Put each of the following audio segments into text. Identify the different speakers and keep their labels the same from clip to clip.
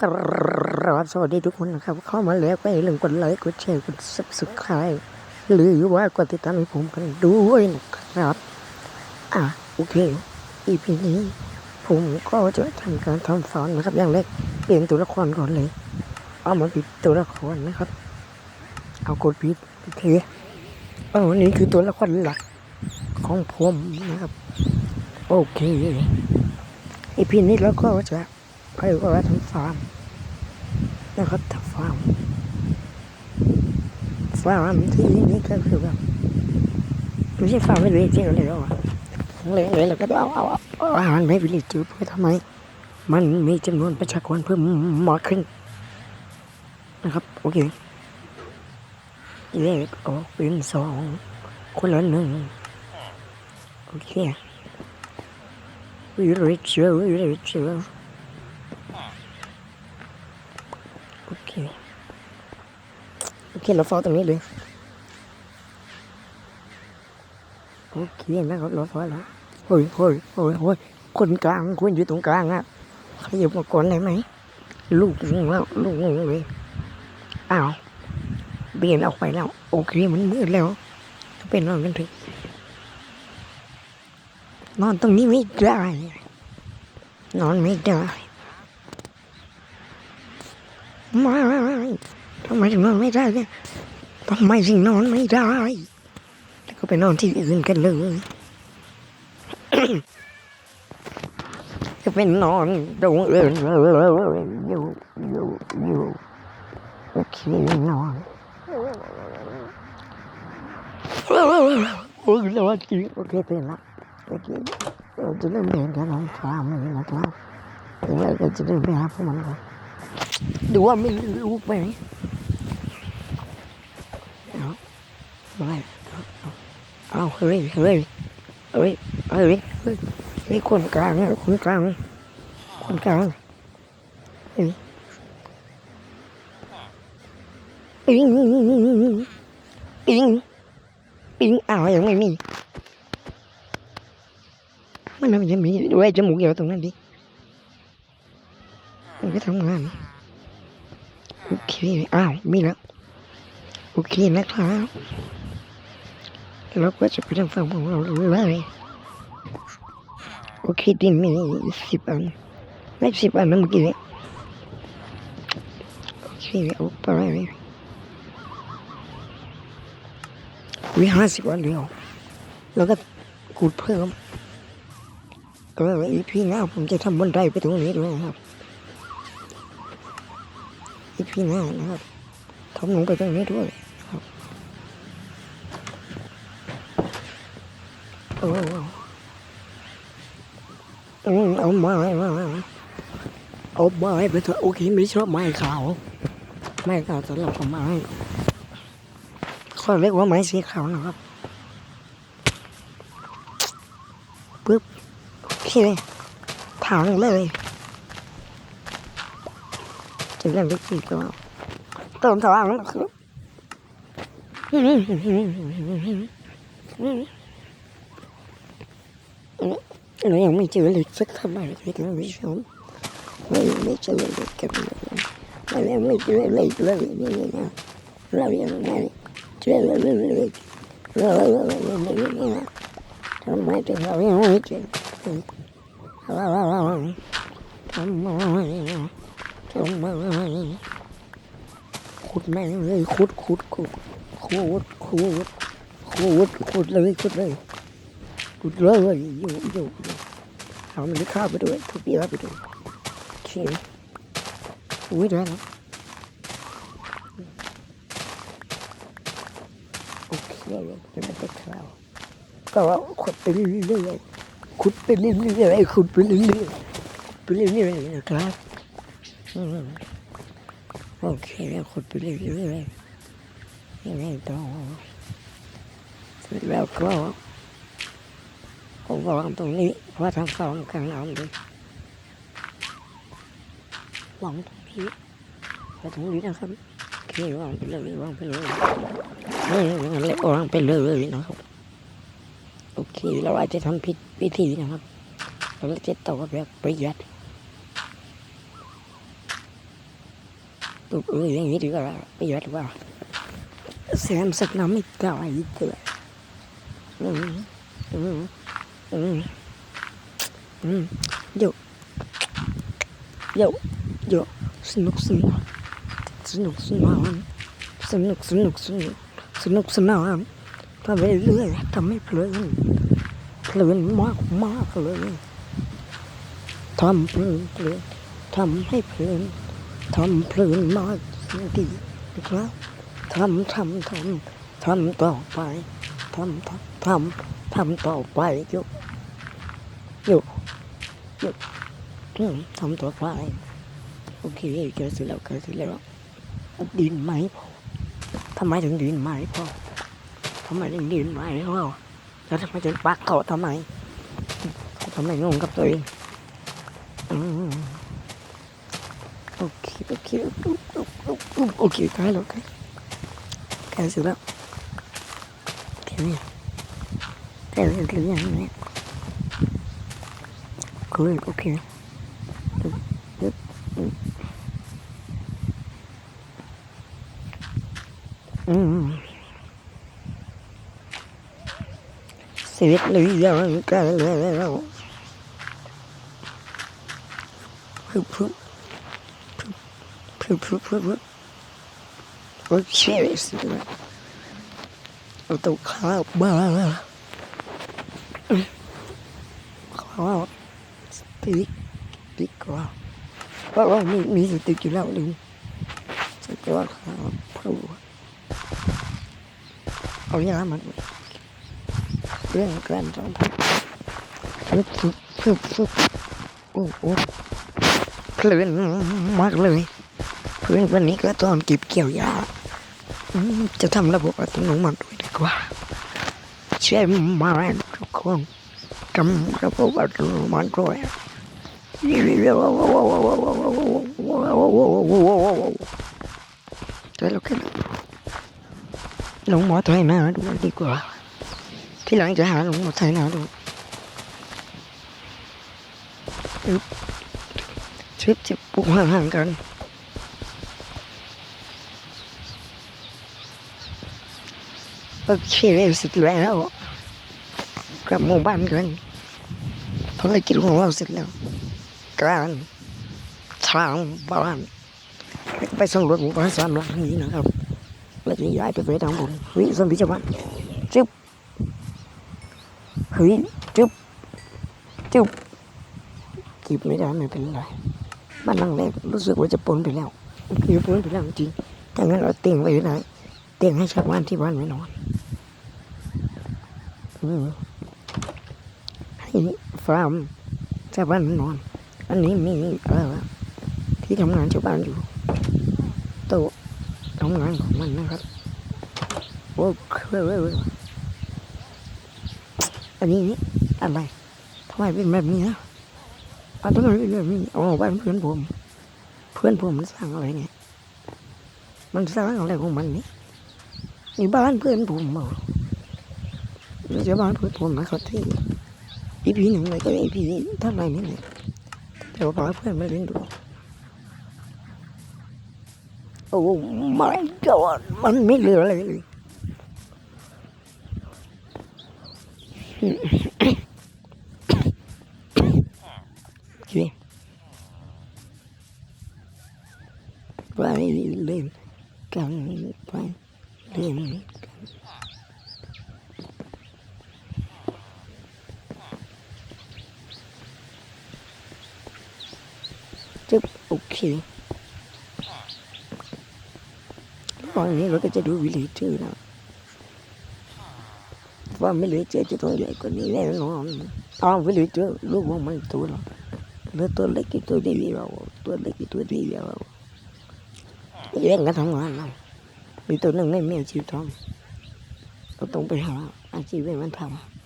Speaker 1: ครับสวัสดีทุกคนนะครับ เข้ามาแล้วก็อย่าลืมกดไลค์กดแชร์กด subscribe หรือว่ากดติดตามให้ผมกันด้วยนะครับ อะโอเค EP นี้ผมก็จะทำการทำฟอนนะครับ อย่างแรกเปลี่ยนตัวละครก่อนเลย เอามาปิดตัวละครนะครับ เอากดปิดโอเคเออนี่คือตัวละครหลักของผมนะครับ โอเค EP นี้เราก็จะ ไปว่าทำฟาร์มนะครับทำฟาร์มฟาร์มที่นี่ก็คือแบบไม่ใช่ฟาร์มไม่เลยจริงเลยหรอเลยเลยเราก็ต้องเอาเอาเอาอาหารไม่ไปรีจูดเพื่อทำไม มันมีจำนวนประชากรเพิ่มมากขึ้น นะครับ โอเคเลขออกเป็นสองคนละหนึ่งโอเค We reach you, we reach you. โอเคโอเคเราเฝ้าตรงนี้เลยโอเคนะครับเราเฝ้าแล้วเฮ้ยเฮ้ยเฮ้ยเฮ้ยคนกลางคุณอยู่ตรงกลางอะขยับมาก่อนได้ไหมลูกงงแล้วลูกงงเลยอ้าวเบียนออกไปแล้ว โอเคมันมืดแล้วเป็นนอนกันเถอะนอนตรงนี้ไม่ได้นอนไม่ได้ ไม่ทำไมถึงนอนไม่ได้เนี่ยทำไมถึงนอนไม่ได้ แล้วก็ไปนอนที่อื่นกันเลยจะเป็นนอนตรงอื่นเลยอยู่อยู่อยู่โอเคนอนโอ้ยนอนจริงโอเคเป็นละโอเคเราจะเริ่มเดินกันน้องฟ้ามือนะครับถึงแล้วก็จะเดินไปหาพวกมันกัน ดูว่าไม่รู้ไปไหนเอาไม่เอาเอาเฮ้ยเฮ้ยเฮ้ยเฮ้ยเฮ้ยคนกลางคนกลางคนกลางเฮ้ยปิงปิงปิงอ้าวยังไม่มีมันทำไมจะมีด้วยจมูกเดียวตรงนั้นดิมันก็ทำงาน โอเค อ้าว มีแล้ว โอเคนะครับเราก็จะไปทำฟังของเราเลยโอเคดินมีสิบอันไม่สิบอันนะเมื่อกี้นี้โอเคเอาไปวิห้าสิบอันเดียวแล้วก็กูดเพิ่มเอออีพีหน้าผมจะทำบันไดไปตรงนี้ด้วยนะครับ อีพีหน้านะครับทำลงไปตรงนี้ด้วยครับโอ้อืมเอาไม้มาเอาไม้ไปเถอะโอเคไม่ชอบไม้ขาว ไม้ขาวสำหรับไม้เขาเรียกว่าไม้สีขาวนะครับปึ๊บโอเคถางเลย จะเล่นไปกี่ตัวเติมถางแล้วคือเรายังไม่เจอเล็กสักเท่าไหร่เลยนะผู้ชมเรายังไม่เจอเล็กกันเลยเรายังไม่เจอเล็กเลยนี่นะเรายังไม่เจอเหล็กเลยเราเราเราไม่นี่นะทำไมถึงเรายังไม่เจอเราเราเราทำไม ทำไมขุดแม่งเลยขุดขุดขุดขุดขุดขุดขุดเลยขุดเลยขุดเลยอยู่อยู่เอามันข้าวไปด้วยทุกปีไปด้วยโอเคอุ้ยได้แล้วโอเคเป็นไปข้าวก็ขุดไปเรื่อยๆขุดไปเรื่อยๆขุดไปเรื่อยๆไปเรื่อยๆนะครับ โอเคขุดไปเรื่อยๆยังไงต่อเสร็จแล้วก็ผมวางตรงนี้ว่าะทางสองกลางน้ำเลยวางตรงนี้ไปตรงนี้นะครับโอเควางไปเลยวางไปเลยนี่งั้นเลยวางไปเลยนะครับโอเคเราอาจจะทำผิดวิธีนะครับเราจะต่อแบบประหยัด เอออย่างนี้ดีกว่าประหยัดว่าแซมสักน้ำไม่ได้เถอะอืมอืมอืมอืมโยโยโยสนุกสนานสนุกสนานสนุกสนุกสนุกสนุกสนานทำไปเรื่อยทำให้เพลินเพลินมากมากเลยทำเพลินเพลินทำให้เพลิน ทำเพลินมากดีนะครับทำทำทำทำต่อไปทำทำทำทำต่อไปโยโยโยอืมทำต่อไปโอเคเกิดเสร็จแล้วเกิดเสร็จแล้วดินไหมพอทำไมถึงดินไหมพอทำไมถึงดินไหมพอแล้วทำไมถึงปักเขาทำไมทำไมงงกับตัวเองโอเค โอเคโอเคโอเคใกล้แล้วใกล้ใกล้เสร็จแล้ว แค่นี้ใกล้เสร็จหรือยังเนี่ยโอเคโอเคอืมเสร็จหรือยังใกล้แล้วพึบพึบ Prup, prup, prup, prup. Okay, let's do that. เอาตัวข้าวบ้าข้าวสติ๊กสติ๊กกว่าเพราะว่ามีมีสติ๊กอยู่แล้วลืมสติ๊กว่าข้าวพรูเอายามันเรื่องการทำพึบพึบพึบพึบโอ้โหเพลินมากเลย เพื่อนวันนี้ก็ตอนเก็บเกี่ยวหญ้าจะทำระบบอัตโนมัติด้วยดีกว่าใช่ไหมาทุกคนทำระบบอัตโนมัติด้วยแต่เราแค่หลงหมอไทยนาดูดีกว่า ที่หลังจะหาหลงหมอไทยนาดูอึ๊บชึบจะปุกห่างๆกัน โอเคเสร็จแล้วกลับหมู่บ้านกันภารกิจของเราเสร็จแล้ว การทางบ้านไปสำรวจหมู่บ้านสามหลังนี้นะครับแล้วจะย้ายไปไปทางบนเฮ้ยสมบิจวันจุ๊บเฮ้ยจุ๊บจุ๊บจีบไม่ได้ไม่เป็นไรบ้านหลังแรกรู้สึกว่าจะปนไปแล้วคือปนไปแล้วจริงถ้างั้นเราเตียงไว้ไหนเตียงให้ชาวบ้านที่บ้านไม่นอน ฟาร์มชาวบ้านนอน อันนี้มีเออที่ทำงานชาวบ้านอยู่โต๊ะทำงานของมันนะครับโอ้เคยอันนี้อะไรทำไมเป็นแบบนี้นะอันทำไมเป็นแบบนี้อ๋อบ้านเพื่อนผม เพื่อนผมมันสร้างอะไรเนี่ยมันสร้างอะไรของมันนี่นี่บ้านเพื่อนผมเหรอ เราจะบ้านพื่อนผมนะครับที่อีพีหนึ่งเลยก็อีพีท่าไหร่นี่เนี่ยแต่ว่าบอกให้เพื่อนมาเล่นดูโอ้ my god มันไม่เหลืออะไรเลยโอเคไปเล่นกันไปเล่นกัน จึ๊บโอเคตอนนี้เราก็จะดูวิลเลจเจอร์นะว่าวิลเลจเจอร์จะตัวใหญ่กว่านี้แน่นอนอ๋อวิลเลจเจอร์ลูกของมันตัวละเหลือตัวเล็กอีกตัวดียวตัวเล็กอีกตัวดียวแย่งกันทำงานเรามีตัวหนึ่งไม่มีอาชีพทำเราต้องไปหาอาชีพให้มันทำ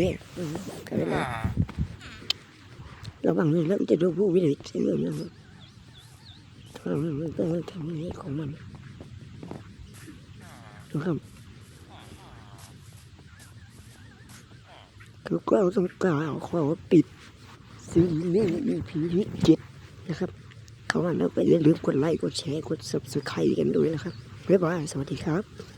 Speaker 1: เคอืมก็ได้แล้วระหว่างนี้เราจะดูผู้วิเลจเจอร์นะครับทำมันต้องทำนี้ของมันนะครับแล้วก็ต้องกล่าวขอปิดซีรีส์ EP ที่เจ็ดนะครับเข้ามาแล้วก็อย่าลืมกดไลค์กดแชร์กด subscribe กันด้วยนะครับบ๊ายบายสวัสดีครับ